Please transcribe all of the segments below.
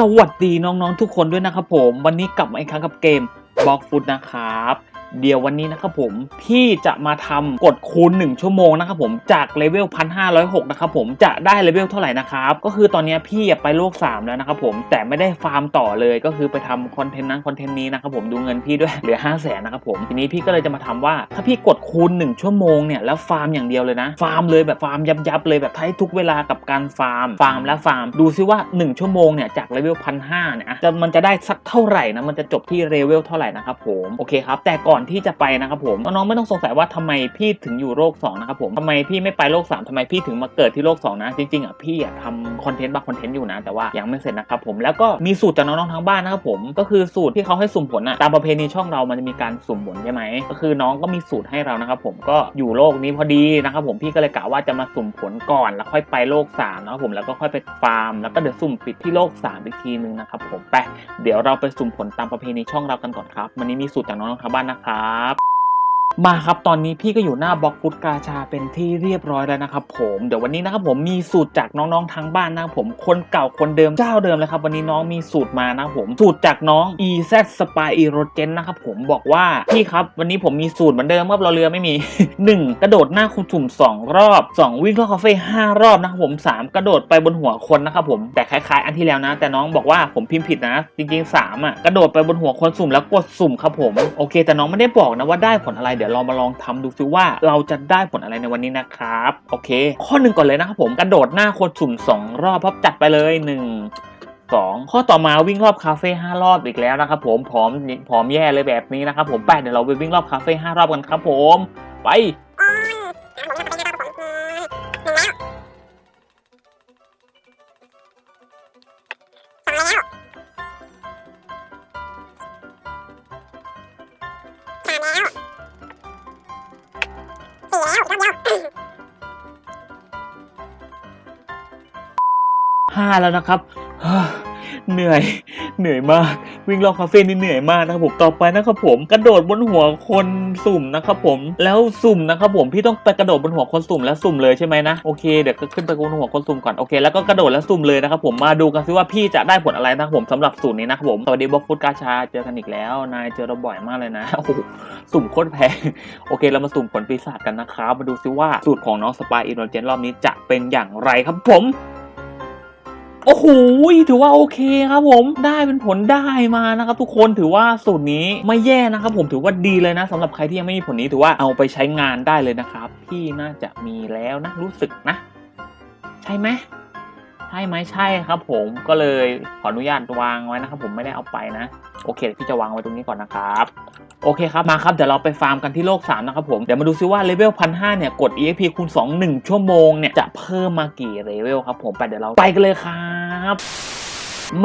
สวัสดีน้องๆทุกคนด้วยนะครับผม วันนี้กลับมาอีกครั้งกับเกมบล็อกฟุตนะครับ เดี๋ยววันนี้นะครับผมพี่จะมาทำกดคูณ 1 ชั่วโมงนะครับผมจากเลเวล1506นะครับผมจะได้เลเวลเท่าไหร่นะครับก็คือตอนนี้พี่ไปโลก 3 แล้วนะครับผมแต่ไม่ได้ฟาร์มต่อเลยก็คือไปทำคอนเทนต์นั้นคอนเทนต์นี้นะครับผมดูเงินพี่ด้วยเหลือ 5 0 0แสนนะครับผมทีนี้พี่ก็เลยจะมาทำว่า ถ้าพี่กดคูณ 1 ชั่วโมงเนี่ยแล้วฟาร์มอย่างเดียวเลยนะฟาร์มเลยแบบฟาร์มยับๆเลยแบบให้ทุกเวลากับการฟาร์มฟาร์มและฟาร์มดูซิว่า 1 ชั่วโมงเนี่ยจากเลเวลพันห้าเนี่ยจะมันจะได้สักเท่าไหร่นะมันจะจบที่เลเวลเท่าไหร่นะครับผมโอเคครับแต่ก่อนที่จะไปนะครับผมน้องๆไม่ต้องสงสัยว่าทำไมพี่ถึงอยู่โลก2นะครับผมทำไมพี่ไม่ไปโลก 3ทำไมพี่ถึงมาเกิดที่โลก 2 นะ จริงๆอะพี่อะทำคอนเทนต์บางคอนเทนต์อยู่นะ แต่ว่ายังไม่เสร็จนะครับผมแล้วก็มีสูตรจากน้องๆทางบ้านนะครับผมก็คือสูตรที่เขาให้สุ่มผลอะตามประเพณีช่องเรามันจะมีการสุ่มผลใช่ไหมก็คือน้องก็มีสูตรให้เรานะครับผมก็อยู่โลกนี้พอดีนะครับผมพี่ก็เลยกะว่าจะมาสุ่มผลก่อนแล้วค่อยไปโลก3นะครับผมแล้วก็ค่อยไปฟาร์ม แล้วก็เดี๋ยวสุ่มปิดที่โลก 3 อีกทีนึงนะครับผมไปเดี๋ยวเราไปสุ่มผลตามประเพณีช่องเรากันก่อนครับวันนี้มีสูตรจากน้องๆทางบ้านนะครับนะครับ มาครับตอนนี้พี่ก็อยู่หน้าบล็อกฟุตกาชาเป็นที่เรียบร้อยแล้วนะครับผมเดี๋ยววันนี้นะครับผมมีสูตรจากน้องๆทางบ้านนะครับผมคนเก่าคนเดิมเจ้าเดิมเลยครับวันนี้น้องมีสูตรมานะครับผมสูตรจากน้อง EZ Spy e r o g e n นะครับผมบอกว่าพี่ครับวันนี้ผมมีสูตรเหมือนเดิมครับเราเรือไม่มี 1 กระโดดหน้าคุณสุ่ม2 รอบ 2 วิ่งรอบคาเฟ่5รอบนะครับผม 3 กระโดดไปบนหัวคนนะครับผมแต่คล้าย ๆ อันที่แล้วนะ แต่น้องบอกว่าผมพิมพ์ผิดนะ จริงๆ3อะกระโดดไปบนหัวคนสุ่มแล้วกดสุ่มครับผมโอเค แต่น้องไม่ได้บอกนะว่าได้ผลอะไรเดี๋ยวเรามาลองทำดูซิว่าเราจะได้ผลอะไรในวันนี้นะครับ โอเค ข้อหนึ่งก่อนเลยนะครับผมกระโดดหน้าคนสุ่ม 2 รอบพับจัดไปเลย1สองข้อต่อมาวิ่งรอบคาเฟ่ห้ารอบอีกแล้วนะครับผมผอมผอมแย่เลยแบบนี้นะครับผมไปเดี๋ยวเราไปวิ่งรอบคาเฟ่ห้ารอบกันครับผม ไป ห้าแล้วนะครับ เหนื่อย เหนื่อยมาก วิ่งรอบคาเฟ่นี่เหนื่อยมากนะครับผมต่อไปนะครับผมกระโดดบนหัวคนสุ่มนะครับผมแล้วสุ่มนะครับผมพี่ต้องไปกระโดดบนหัวคนสุ่มแล้วสุ่มเลยใช่ไหมนะโอเคเดี๋ยวก็ขึ้นไปบนหัวคนสุ่มก่อนโอเคแล้วก็กระโดดแล้วสุ่มเลยนะครับผมมาดูกันซิว่าพี่จะได้ผลอะไรนะครับผมสำหรับสูตรนี้นะครับผมสวัสดีบล็อกฟุตกาชาเจอกันอีกแล้ว นายเจอเราบ่อยมากเลยนะโอ้โหสุ่มโคตรแพงโอเคเรามาสุ่มผลปีศาจกันนะครับมาดูซิว่าสูตรของน้องสปายอินโนเจนรอบนี้จะเป็นอย่างไรครับผม โอ้โหถือว่าโอเคครับผมได้เป็นผลได้มานะครับทุกคนถือว่าสูตรนี้ไม่แย่นะครับผมถือว่าดีเลยนะสำหรับใครที่ยังไม่มีผลนี้ถือว่าเอาไปใช้งานได้เลยนะครับพี่น่าจะมีแล้วนะรู้สึกนะ ใช่ไหมใช่ไหมใช่ครับ ผมก็เลยขออนุญาตวางไว้นะครับ ผมไม่ได้เอาไปนะ โอเคพี่จะวางไว้ตรงนี้ก่อนนะครับ โอเคครับ มาครับ เดี๋ยวเราไปฟาร์มกันที่โลก 3 นะครับผม เดี๋ยวมาดูซิว่าเลเวลพันห้าเนี่ย กด EXP คูณ2 1 ชั่วโมงเนี่ย จะเพิ่มมากี่เลเวลครับผม ไปเดี๋ยวเราไปกันเลยครับ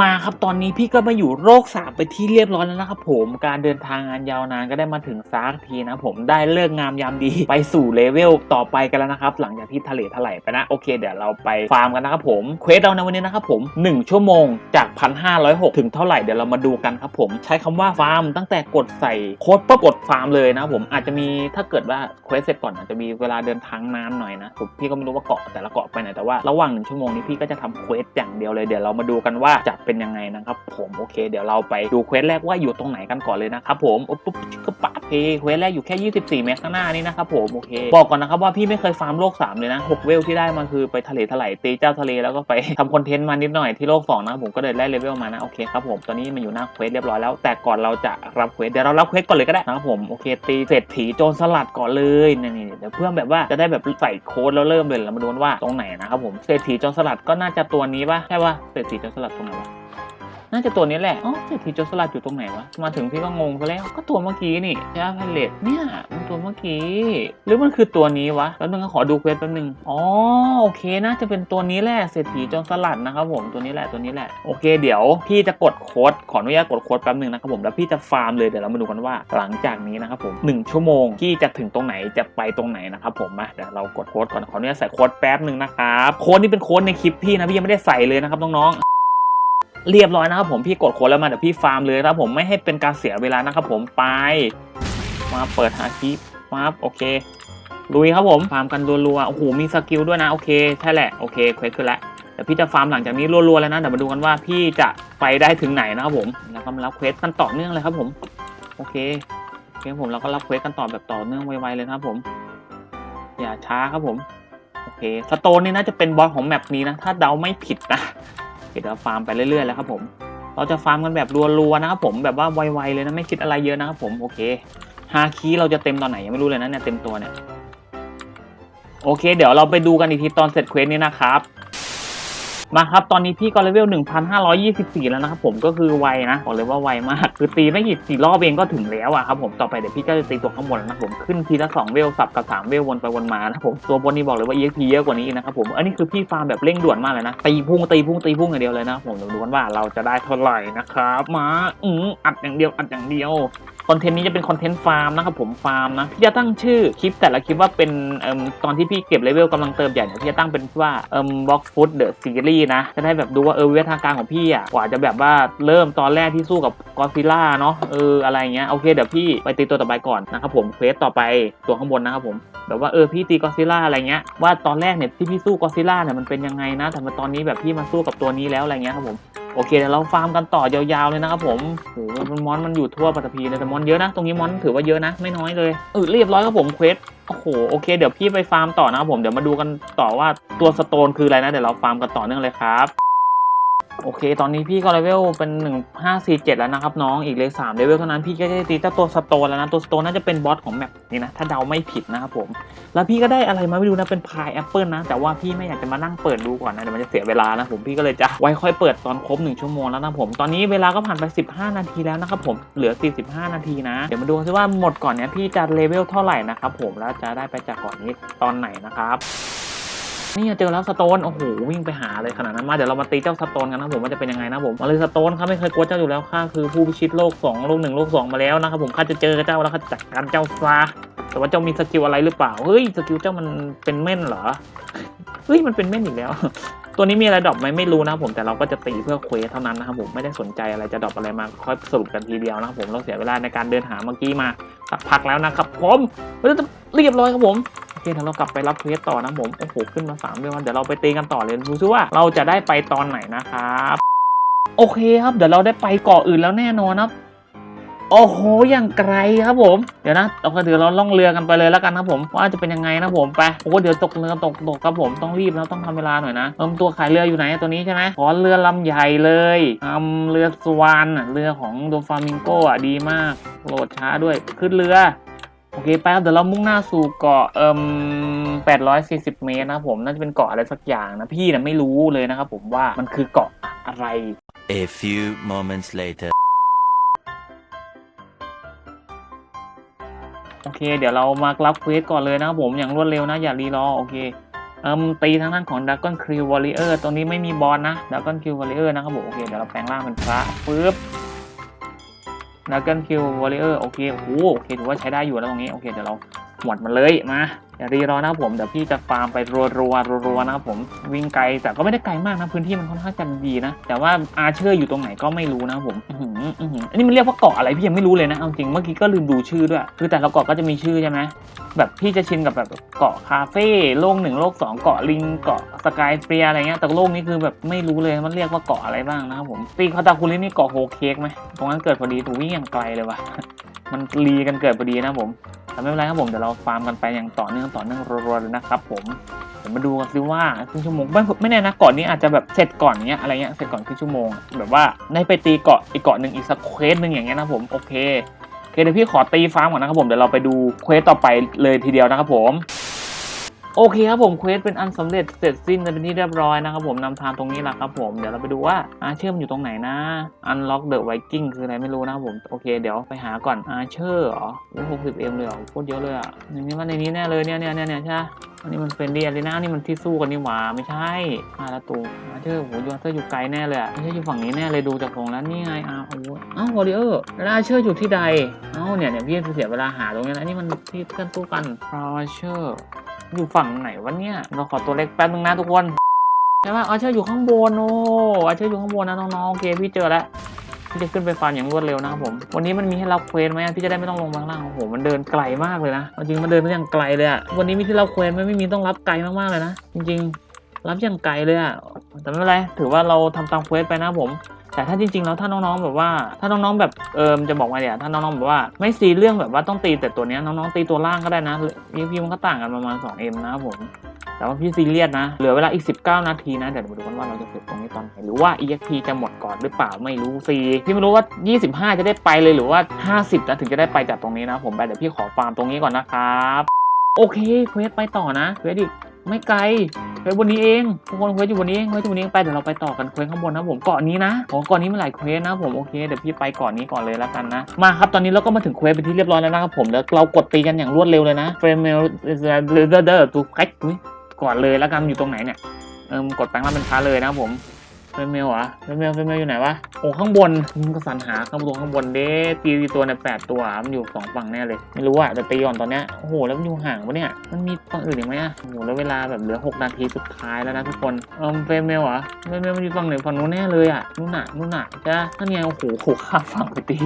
มาครับตอนนี้พี่ก็มาอยู่โลกสามไปที่เรียบร้อยแล้วนะครับผมการเดินทางงานยาวนานก็ได้มาถึงซักทีนะผมได้เลิกงามยามดีไปสู่เลเวลต่อไปกันแล้วนะครับหลังจากที่ทะเลถลายไปนะโอเคเดี๋ยวเราไปฟาร์มกันนะครับผมเควสเราในวันนี้นะครับผม 1 ชั่วโมงจาก 1,506 ถึงเท่าไหร่เดี๋ยวเรามาดูกันครับผมใช้คำว่าฟาร์มตั้งแต่กดใส่โค้ดปุ๊บกดฟาร์มเลยนะผมอาจจะมีถ้าเกิดว่าเควสเสร็จก่อนอาจจะมีเวลาเดินทางนานหน่อยนะผมพี่ก็ไม่รู้ว่าเกาะแต่ละเกาะไปไหนแต่ว่าระหว่างหนึ่งชั่วโมงนี้พี่ก็จะทำเควสอย่างเดียวเลยเดี๋ยวเรามาดูกันว่าจะเป็นยังไงนะครับ ผมโอเค เดี๋ยวเราไปดูเควสแรกว่าอยู่ตรงไหนกันก่อนเลยนะครับผมโอ้ปุ๊บก็ปะเพเควสแรกอยู่แค่ 24 เมตรข้างหน้านี้นะครับผมโอเคบอกก่อนนะครับว่าพี่ไม่เคยฟาร์มโลก 3 เลยนะ 6 เวลที่ได้มาคือไปทะเลถลายตีเจ้าทะเลแล้วก็ไปทำคอนเทนต์มานิดหน่อยที่โลก 2 นะผมก็เลยได้เลเวลมานะโอเคครับผมตอนนี้มันอยู่หน้าเควสเรียบร้อยแล้วแต่ก่อนเราจะรับเควสเดี๋ยวเรารับเควสก่อนเลยก็ได้นะครับผมโอเคตีเศรษฐีโจรสลัดก่อนเลยนี่เดี๋ยวเพื่อแบบว่าจะได้แบบใส่โค้ดแล้วเริ่มเลยเรามาดูว่าตรงไหนนะครับผมเศรษฐีโจรสลัดก็น่าจะตัวนี้ป่ะใช่ป่ะเศรษฐีโจรสลัดตรงไหน น่าจะตัวนี้แหละอ๋อเศรษฐีโจรสลัดอยู่ตรงไหนวะ มาถึงพี่ก็งงซะแล้ว ก็ตัวเมื่อกี้นี่ใช่ไหมพลเลตเนี่ยมันตัวเมื่อกี้ หรือมันคือตัวนี้วะ แล้วนึงก็ขอดูเควสแป๊บนึง อ๋อโอเคน่าจะเป็นตัวนี้แหละเศรษฐีโจรสลัดนะครับผมตัวนี้แหละตัวนี้แหละโอเค เดี๋ยวพี่จะกดโค้ดขออนุญาตกดโค้ดแป๊บนึงนะครับผมแล้วพี่จะฟาร์มเลยเดี๋ยวเรามาดูกันว่า หลังจากนี้นะครับผมหนึ่งชั่วโมงพี่จะถึงตรงไหนจะไปตรงไหนนะครับผมมาเดี๋ยวเรากดโค้ดก่อนขออนุญาตใส่โค้ดแป๊บนึงนะครับโค้ดนี่เป็นโค้ดในคลิปพี่นะพี่ยังไม่ได้ใส่เลยนะครับน้องๆ เรียบร้อยนะครับผมพี่กดโค้ดแล้วมาเดี๋ยวพี่ฟาร์มเลยนะครับผมไม่ให้เป็นการเสียเวลานะครับผมไป มาเปิดหาคลิปมาโอเคลุยครับผมฟาร์มกันรัวๆโอ้โหมีสกิลด้วยนะโอเคใช่แหละโอเคเควสขึ้นแล้วดี๋ยวพี่จะฟาร์มหลังจากนี้รัวๆเลยนะเดี๋ยวมาดูกันว่าพี่จะไปได้ถึงไหนนะครับผมแล้วก็มารับเควสกันต่อเนื่องเลยครับผมโอเคโอเคผมเราก็รับเควสกันต่อแบบต่อเนื่องไวๆเลยนะครับผม อย่าช้าครับผมโอเคสโตนนี่น่าจะเป็นบอสของแมปนี้นะถ้าเดาไม่ผิดนะ เดี๋ยวเราฟาร์มไปเรื่อยๆแล้วครับผมเราจะฟาร์มกันแบบรัวๆนะครับผมแบบว่าไวๆเลยนะไม่คิดอะไรเยอะนะครับผมโอเคฮาคีเราจะเต็มตอนไหนยังไม่รู้เลยนะเนี่ยเต็มตัวเนี่ยโอเค เดี๋ยวเราไปดูกันอีกทีตอนเสร็จเควสนี้นะครับ มาครับตอนนี้พี่ก็เลเวล 1,524 แล้วนะครับผมก็คือไวนะบอกเลยว่าไวมากคือตีไม่กี่สี่รอบเองก็ถึงแล้วอะครับผมต่อไปเดี๋ยวพี่ก็จะตีตัวข้างบนแล้วนะผมขึ้นทีละ2เวลสับกับ3เวลวนไปวนมานะผมตัวบนนี้บอกเลยว่า EXP เยอะกว่านี้อีกนะครับผมอันนี้คือพี่ฟาร์มแบบเร่งด่วนมากเลยนะตีพุ่งตีพุ่งตีพุ่งอย่างเดียวเลยนะผมเดี๋ยวดูกันว่าเราจะได้เท่าไหร่นะครับมาอืออัดอย่างเดียวอัดอย่างเดียว คอนเทนต์นี้จะเป็นคอนเทนต์ฟาร์มนะครับผมฟาร์มนะพี่จะตั้งชื่อคลิปแต่ละคลิปว่าเป็นเอ่มตอนที่พี่เก็บเลเวลกำลังเติมใหญ่เนี่ยพี่จะตั้งเป็นว่าเอ่มบล็อกฟุตเดอะซีรีส์นะจะได้แบบดูว่าเออวิวัฒนาการของพี่อะกว่าจะแบบว่าเริ่มตอนแรกที่สู้กับกอซิล่าเนาะเอออะไรเงี้ยโอเคเดี๋ยวพี่ไปตีตัวต่อไปก่อนนะครับผมเควสต่อไปตัวข้างบนนะครับผมแบบว่าเออพี่ตีกอซิล่าอะไรเงี้ยว่าตอนแรกเนี่ยที่พี่สู้กอซิล่าเนี่ยมันเป็นยังไงนะแต่มาตอนนี้แบบพี่มาสู้กับตัวนี้แล้วอะไรเงี้ยครับผม โอเคเดี๋ยวเราฟาร์มกันต่อยาวๆเลยนะครับผมโหมันมอนมันอยู่ทั่วปฐพีเลยแต่มอนเยอะนะ ตรงนี้มอนถือว่าเยอะนะ ไม่น้อยเลยเออเรียบร้อยครับผมเควสโอ้โหโอเคเดี๋ยวพี่ไปฟาร์มต่อนะครับผมเดี๋ยวมาดูกันต่อว่าตัวสโตนคืออะไรนะเดี๋ยวเราฟาร์มกันต่อเนื่องเลยครับ โอเค ตอนนี้พี่ก็เลเวลเป็น1547แล้วนะครับน้อง อีกเลย3เลเวลเท่านั้นพี่ก็ได้ตีเจ้าตัวสโตนแล้วนะ ตัวสโตนน่าจะเป็นบอสของแมปนี้นะ ถ้าเดาไม่ผิดนะครับผม แล้วพี่ก็ได้อะไรมาไม่รู้นะ เป็นพายแอปเปิลนะ แต่ว่าพี่ไม่อยากจะมานั่งเปิดดูก่อนนะ เดี๋ยวมันจะเสียเวลานะผม พี่ก็เลยจะไว้ค่อยเปิดตอนครบ1ชั่วโมงแล้วนะผม ตอนนี้เวลาก็ผ่านไป15นาทีแล้วนะครับผม เหลือ45นาทีนะ เดี๋ยวมาดูกันซิว่าหมดก่อนเนี้ยพี่จะเลเวลเท่าไหร่นะครับผม แล้วจะได้ไปจากก่อนนี้ตอนไหนนะครับ นี่เจอแล้วสโตน โอ้โห วิ่งไปหาเลยขนาดนั้นมา เดี๋ยวเรามาตีเจ้าสโตนกันนะผมว่าจะเป็นยังไงนะผมมาเลยสโตนครับไม่เคยกลัวเจ้าอยู่แล้วข้าคือผู้พิชิตโลกสองโลกหนึ่งโลกสองมาแล้วนะครับผมข้าจะเจอเจ้าแล้วข้าจะจัดการเจ้าซะแต่ว่าเจ้ามีสกิลอะไรหรือเปล่า เฮ้ย สกิลเจ้ามันเป็นเม่นเหรอ เฮ้ย มันเป็นเม่นอีกแล้ว ตัวนี้มีอะไรดรอปไหมไม่รู้นะผมแต่เราก็จะตีเพื่อเควสเท่านั้นนะครับผมไม่ได้สนใจอะไรจะดรอปอะไรมาค่อยสรุปกันทีเดียวนะครับผมเราเสียเวลาในการเดินหาเมื่อกี้มาสักพักแล้วนะครับผมเรียบร้อยครับผม เคเดี๋ยวเรากลับไปรับเควสต่อนะผม โอ้โห ขึ้นมาสามเดือนเดี๋ยวเราไปตีกันต่อเลยดูซิว่าเราจะได้ไปตอนไหนนะครับโอเคครับ เดี๋ยวเราได้ไปเกาะอื่นแล้วแน่นอนครับโอ้โห อย่างไกลครับผม เดี๋ยวนะเราก็เดี๋ยวเราล่องเรือกันไปเลยแล้วกันครับผม ว่าจะเป็นยังไงนะผมไปโอ้โหเดี๋ยวตกเรือตกตกครับผมต้องรีบแล้วต้องทำเวลาหน่อยนะเอิมตัวขายเรืออยู่ไหนตัวนี้ใช่ไหมขอเรือลำใหญ่เลยทำเรือสวานอะเรือของโดฟามิงโกอะดีมากโหลดช้าด้วยขึ้นเรือ โอเคไปครับเดี๋ยวเรามุ่งหน้าสู่เกาะเอ่ม840เมตรนะครับผมน่าจะเป็นเกาะอะไรสักอย่างนะพี่นะไม่รู้เลยนะครับผมว่ามันคือเกาะอะไร A few moments later. โอเค เดี๋ยวเรามารับเควสก่อนเลยนะครับผมอย่างรวดเร็วนะ อย่ารีรอโอเคเอิมตีทางด้านของ Dragon Crew Warrior ตรงนี้ไม่มีบอลนะ Dragon Crew Warrior นะครับผมโอเคเดี๋ยวเราแปลงร่างเป็นพระปึ๊บ นักเกิลคิววอลเลอร์โอเคโอ้โหโอเคถือว่าใช้ได้อยู่แล้วตรงนี้ โอเค เดี๋ยวเรา หมดมันเลยมาอย่ารีรอนะครับผมเดี๋ยวพี่จะฟาร์มไปรัวๆรัวๆนะครับผมวิ่งไกลแต่ก็ไม่ได้ไกลมากนะพื้นที่มันค่อนข้างจะดีนะ แต่ว่าอาเชอร์อยู่ตรงไหนก็ไม่รู้นะครับผมอื้มอื้มอันนี้มันเรียกว่าเกาะอะไรพี่ยังไม่รู้เลยนะเอาจริงเมื่อกี้ก็ลืมดูชื่อด้วย คือแต่ละเกาะก็จะมีชื่อใช่ไหมแบบพี่จะชินกับแบบเกาะคาเฟ่โลกหนึ่งโลกสองเกาะลิงเกาะสกายเฟียอะไรเงี้ยแต่โลกนี้คือแบบไม่รู้เลยมันเรียกว่าเกาะอะไรบ้างนะครับผมตีคาตาคุรินี่เกาะโฮเค้กไหมตรงนั้นเกิดพอดีถูกวิ่งอย่างไกลเลยว่ะมันรีกันเกิดพอดีนะผม แต่ไม่เป็นไรครับผมเดี๋ยวเราฟาร์มกันไปอย่างต่อเนื่องต่อเนื่องรัวๆเลยนะครับผมเดี๋ยวมาดูกันซิว่าครึ่งชั่วโมงไม่ไม่แน่นะเกาะนี้อาจจะแบบเสร็จก่อนเนี้ยอะไรเงี้ยเสร็จก่อนครึ่งชั่วโมง แบบว่าได้ไปตีเกาะอีกเกาะหนึ่งอีกสักเควสหนึ่งอย่างเงี้ยนะผมโอเคโอเคเดี๋ยวพี่ขอตีฟาร์มก่อนนะครับผมเดี๋ยวเราไปดูเควสต่อไปเลยทีเดียวนะครับผม โอเคครับผมเควสเป็นอันสำเร็จเสร็จสิ้นเป็นที่เรียบร้อยนะครับผมนำทางตรงนี้แหละครับผมเดี๋ยวเราไปดูว่าอาเชื่อมอยู่ตรงไหนนะอันล็อกเดอะไวกิ้งคืออะไรไม่รู้นะครับผมโอเคเดี๋ยวไปหาก่อนอาเชอร์เหรอหกสิบเอ็มเลยเหรอโคตรเยอะเลยอะในนี้ว่าในนี้แน่เลยเนี่ยเนี่ยเนี่ยใช่ อันนี้มันเป็นเรียนเลยนะนี่มันที่สู้กันนี่หว่าไม่ใช่อาละตูอาเชอร์โหยูอาเชอร์อยู่ไกลแน่เลยอะไม่ใช่อยู่ฝั่งนี้แน่เลยดูจากตรงแล้วนี่ไงอาโอ้โหอ้าววอริเออร์แล้วอาเชอร์อยู่ที่ใดเอ้าเนี่ยเนี่ยพี่จะเสียเวลาหาตรงนี้แล้วนี่มันที่เพื่อนตู้กันอาเชอร์อยู่ฝั่งไหนวะเนี่ยเราขอตัวเล็กแป๊บนึงนะทุกคนใช่ไหมอาเชอร์อยู่ข้างบนโอ้อาเชอร์อยู่ข้างบนนะน้องๆโอเคพี่เจอแล้ว พี่จะขึ้นไปฟาร์มอย่างรวดเร็วนะครับผม วันนี้มันมีให้รับเควสไหมพี่จะได้ไม่ต้องลงมาล่างโอ้โหมันเดินไกลมากเลยนะ จริงมันเดินไปอย่างไกลเลยอะวันนี้มีที่รับเควสไหมไม่มีต้องรับไกลมากๆเลยนะ จริงรับอย่างไกลเลยอะแต่ไม่เป็นไร ถือว่าเราทำตามเควสไปนะผมแต่ถ้าจริงๆแล้วถ้าน้องๆแบบว่าถ้าน้องๆแบบเออจะบอกว่าเนี่ยถ้าน้องๆแบบว่าไม่ซีเรื่องแบบว่าต้องตีแต่ตัวเนี้ยน้องๆตีตัวล่างก็ได้นะพีพีมันก็ต่างกันประมาณ 2M นะครับผม แต่ว่าพี่ซีเรียสนะ เหลือเวลาอีก 19 นาทีนะ เดี๋ยวมาดูกันว่าเราจะเสร็จตรงนี้ตอนไหน หรือว่า EXP จะหมดก่อนหรือเปล่าไม่รู้ซีพี่ไม่รู้ว่า 25 จะได้ไปเลยหรือว่า 50แล้วถึงจะได้ไปจากตรงนี้นะ ผมไปเดี๋ยวพี่ขอฟาร์มตรงนี้ก่อนนะครับโอเคเควสไปต่อนะเควสอีกไม่ไกลเควสบนนี้เองทุกคนเควสอยู่บนนี้เองเควสอยู่บนนี้ไปเดี๋ยวเราไปต่อกันเควสข้างบนนะผมเกาะนี้นะโอ้เกาะนี้มีหลายเควสนะผมโอเคเดี๋ยวพี่ไปเกาะนี้ก่อนเลยแล้วกันนะมาครับตอนนี้เราก็มาถึงเควสเป็นที่เรียบร้อยแล้วนะครับผมแล้วเรากดตีกันอย่างรวดเร็วเลยนะเฟรมเมลเดอร์ตูแคท ก่อนเลยแล้วกันอยู่ตรงไหนเนี่ยเออกดแปลงร่างเป็นพาเลยนะครับผมเฟมเมลเหรอเฟมเมลเฟมเมลอยู่ไหนวะโอ้ข้างบนมึงก็สรรหาข้างบนข้างบนเด้ตีตัวในยแปดตัวมันอยู่สองฝั่งแน่เลย ไม่รู้อะแต่ตีก่อนตอนเนี้ยโอ้โหแล้วมันอยู่ห่างปะเนี่ย มันมีฝั่งอื่นอีกไหมอะโอ้โหแล้วเวลาแบบเหลือหกนาทีสุดท้ายแล้วนะทุกคนเออเฟมเมลเหรอเฟมเมลมันอยู่ฝั่งไหนฝั่งนู้นแน่เลยอะนู่นน่ะนู่นน่ะจ้านั่นไงโอ้โหโขกข้ามฝั่งไปตี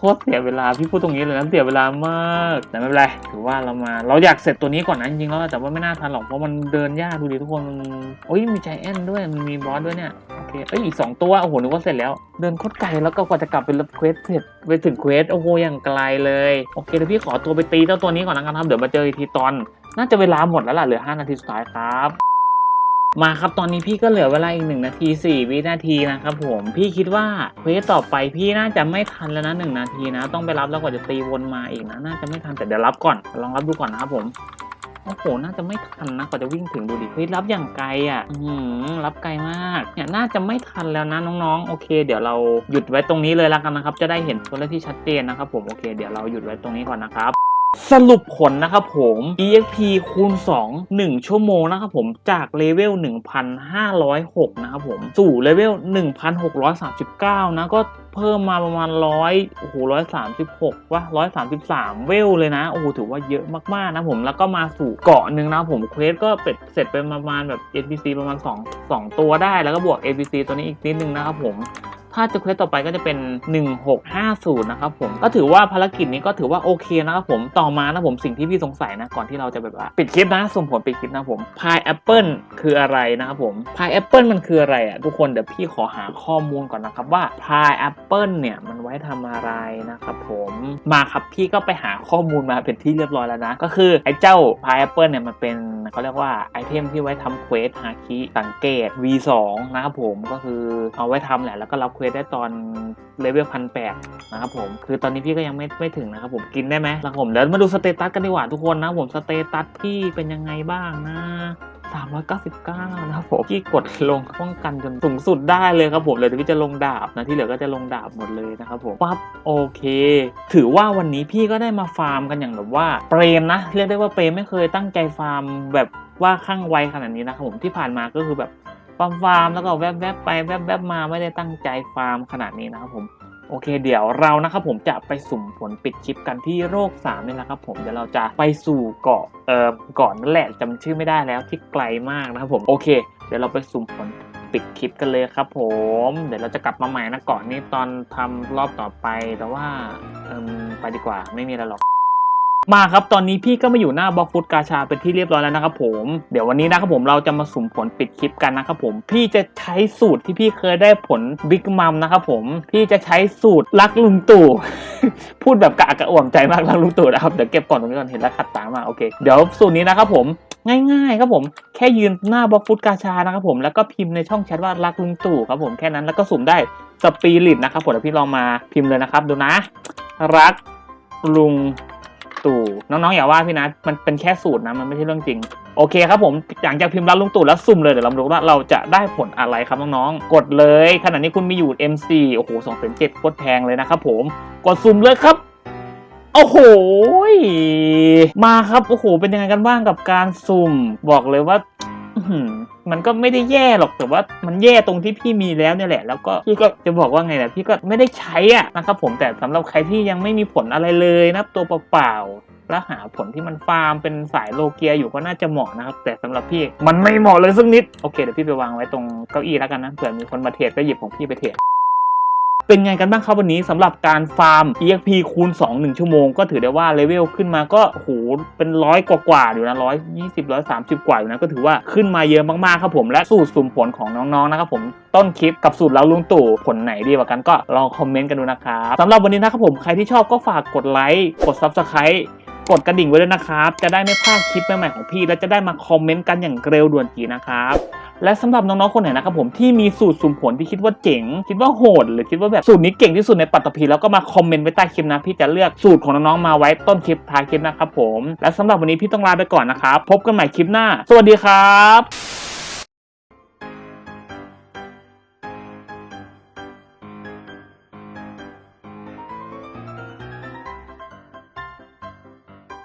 คตรเสียเวลาพี่พูดตรงนี้เลยนะเสียเวลามากแต่ไม่เป็นไรถือว่าเรามา เราอยากเสร็จตัวนี้ก่อนนะจริงๆแล้วแต่ว่าไม่น่าทันหรอกเพราะมันเดินยากดูดิทุกคนมันโอ้ยมีใจแอนด้วยมันมีบอสด้วยเนี่ยโอเคเอ้ยอีกสองตัวโอ้โหนึกว่าเสร็จแล้ว เดินโคตรไกลแล้วก็กว่าจะกลับไปรับเควสเสร็จไปถึงเควสโอ้โหอย่างไกลเลยโอเคเดี๋ยวพี่ขอตัวไปตีเจ้าตัวนี้ก่อนนะครับเดี๋ยวมาเจออีกทีตอน น่าจะเวลาหมดแล้วล่ะเหลือ 5 นาทีสุดท้ายครับ มาครับตอนนี้พี่ก็เหลือเวลาอีกหนึ่งนาทีสี่วินาทีนะครับผมพี่คิดว่าเควสต่อไปพี่น่าจะไม่ทันแล้วนะหนึ่งนาทีนะ ต้องไปรับแล้วกว่าจะตีวนมาอีกนะน่าจะไม่ทันแต่เดี๋ยวรับก่อนลองรับดูก่อนนะครับผมโอ้โห น่าจะไม่ทันนะ กว่าจะวิ่งถึงดูดิ เฮ้ย รับอย่างไกลอะ อือหือรับไกลมาก เนี่ย น่าจะไม่ทันแล้วนะน้องๆ โอเค เดี๋ยวเราหยุดไว้ตรงนี้เลยแล้วกันนะครับ จะได้เห็นตัวเลขที่ชัดเจนนะครับผม โอเค เดี๋ยวเราหยุดไว้ตรงนี้ก่อนนะครับ สรุปผลนะครับผม EXP คูณ 2 1 ชั่วโมงนะครับผมจากเลเวล 1,506 นะครับผม สู่เลเวล 1,639 นะก็เพิ่มมาประมาณ100โอ้โห136ว่า133เวลเลยนะโอ้โหถือว่าเยอะมากๆนะผมแล้วก็มาสู่เกาะหนึ่งนะผมเควสก็เป็ดเสร็จไปประมาณแบบ NPC ประมาณ2 2ตัวได้แล้วก็บวก NPC ตัวนี้อีกนิดนึงนะครับผม ถ้าจะเควสต่อไปก็จะเป็น 1650 นะครับผม ก็ถือว่าภารกิจนี้ก็ถือว่าโอเคนะครับผม ต่อมานะผมสิ่งที่พี่สงสัยนะ ก่อนที่เราจะแบบว่าปิดคลิปนะส่งผลปิดคลิปนะผม พายแอปเปิลคืออะไรนะครับผม พายแอปเปิลมันคืออะไรอะทุกคน เดี๋ยวพี่ขอหาข้อมูลก่อนนะครับว่าพายแอปเปิลเนี่ยมันไว้ทำอะไรนะครับผม มาครับพี่ก็ไปหาข้อมูลมาเป็นที่เรียบร้อยแล้วนะ ก็คือไอ้เจ้าพายแอปเปิลเนี่ยมันเป็นเขาเรียกว่าไอเทมที่ไว้ทำเควสฮาคิสังเกต V2 นะครับผม ก็คือเอาไว้ทำแหละแล้วก็รับควสได้ตอนเลเวลพันแปดนะครับผมคือตอนนี้พี่ก็ยังไม่ไม่ถึงนะครับผมกินได้ไหมแล้วผมเดี๋ยวมาดูสเตตัสกันดีกว่าทุกคนนะผมสเตตัสพี่เป็นยังไงบ้างนะ399 นะครับผมพี่กดลงป้องกันจนสูงสุดได้เลยครับผมเลยเดี๋ยวพี่จะลงดาบนะที่เหลือก็จะลงดาบหมดเลยนะครับผมปั๊บโอเค ถือว่าวันนี้พี่ก็ได้มาฟาร์มกันอย่างแบบว่าเปรมนะเรียกได้ว่าเปรมไม่เคยตั้งใจฟาร์มแบบว่าข้างไวขนาดนี้นะครับผมที่ผ่านมาก็คือแบบ ฟาร์มฟาร์มแล้วก็แวบๆไปแวบๆมาไม่ได้ตั้งใจฟาร์มขนาดนี้นะครับผมโอเคเดี๋ยวเรานะครับผมจะไปสุ่มผลปิดคลิปกันที่โรค3นี่แหละครับผมเดี๋ยวเราจะไปสู่เกาะเอ่อเกาะนั่นแหละจำชื่อไม่ได้แล้วที่ไกลมากนะครับผมโอเค เดี๋ยวเราไปสุ่มผลปิดคลิปกันเลยครับ ผม เดี๋ยวเราจะกลับมาใหม่นะเกาะนี้ตอนทำรอบต่อไปแต่ว่าเอ่มไปดีกว่าไม่มีอะไรหรอก มาครับ ตอนนี้พี่ก็มาอยู่หน้าบล็อกฟุตกาชาเป็นที่เรียบร้อยแล้วนะครับผม เดี๋ยววันนี้นะครับผมเราจะมาสุ่มผลปิดคลิปกันนะครับผม พี่จะใช้สูตรที่พี่เคยได้ผลบิ๊กมัมนะครับผม พี่จะใช้สูตรรักลุงตู่ พูดแบบกะกระอ่วมใจมากรักลุงตู่นะครับ เดี๋ยวเก็บก่อนตรงนี้ก่อนเห็นแล้วขัดตามาโอเค เดี๋ยวสูตรนี้นะครับผมง่ายๆครับผมแค่ยืนหน้าบล็อกฟุตกาชานะครับผมแล้วก็พิมพ์ในช่องแชทว่ารักลุงตู่ครับผมแค่นั้นแล้วก็สุ่มได้สปิริตนะครับผมเดี๋ยวพี่ลองมาพิมพ์เลยนะครับดูนะ รักลุง ตู่น้องๆอย่าว่าพี่นะมันเป็นแค่สูตรนะมันไม่ใช่เรื่องจริง โอเคครับผมหลังจากพิมพ์รับลุงตู่แล้วสุ่มเลยเดี๋ยวเราดูว่าเราจะได้ผลอะไรครับน้องๆกดเลยขณะนี้คุณมีอยู่ MC โอ้โหสองแสนเจ็ดโคตรแพงเลยนะครับผมกดสุ่มเลยครับโอ้โห มาครับ โอ้โห เป็นยังไงกันบ้างกับการสุ่ม บอกเลยว่า มันก็ไม่ได้แย่หรอกแต่ว่ามันแย่ตรงที่พี่มีแล้วเนี่ยแหละ แล้วก็พี่ก็จะบอกว่าไงแหละพี่ก็ไม่ได้ใช้อะนะครับผมแต่สำหรับใครที่ยังไม่มีผลอะไรเลยนะตัวเปล่าแล้วหาผลที่มันฟาร์มเป็นสายโลเกียอยู่ก็น่าจะเหมาะนะครับ แต่สำหรับพี่มันไม่เหมาะเลยสักนิด โอเคเดี๋ยวพี่ไปวางไว้ตรงเก้าอี้แล้วกันนะเผื่อมีคนมาเทรดก็หยิบของพี่ไปเทรด เป็นไงกันบ้างครับวันนี้สำหรับการฟาร์ม EXP คูณ 2 1 ชั่วโมง ก็ถือได้ว่าเลเวลขึ้นมาก็โหเป็นร้อยกว่าๆอยู่นะร้อยยี่สิบร้อยสามสิบกว่าอยู่นะก็ถือว่าขึ้นมาเยอะมากๆครับผมและสูตรสุ่มผลของน้องๆนะครับผมต้นคลิปกับสูตรแล้วลุงตู่ผลไหนดีกว่ากันก็ลองคอมเมนต์กันดูนะครับสำหรับวันนี้นะครับผมใครที่ชอบก็ฝากกดไลค์กด Subscribe กดกระดิ่งไว้ด้วยนะครับ จะได้ไม่พลาดคลิปใหม่ๆของพี่ และจะได้มาคอมเมนต์กันอย่างเร็วด่วนจีนะครับ และสำหรับน้องๆคนไหนนะครับผมที่มีสูตรสุ่มผลที่คิดว่าเจ๋ง คิดว่าโหด หรือคิดว่าแบบสูตรนี้เก่งที่สุดในปัตตภีแล้วก็มาคอมเมนต์ไว้ใต้คลิปนะ พี่จะเลือกสูตรของน้องๆมาไว้ต้นคลิปท้ายคลิปนะครับผม และสำหรับวันนี้พี่ต้องลาไปก่อนนะครับพบกันใหม่คลิปหน้า สวัสดีครับ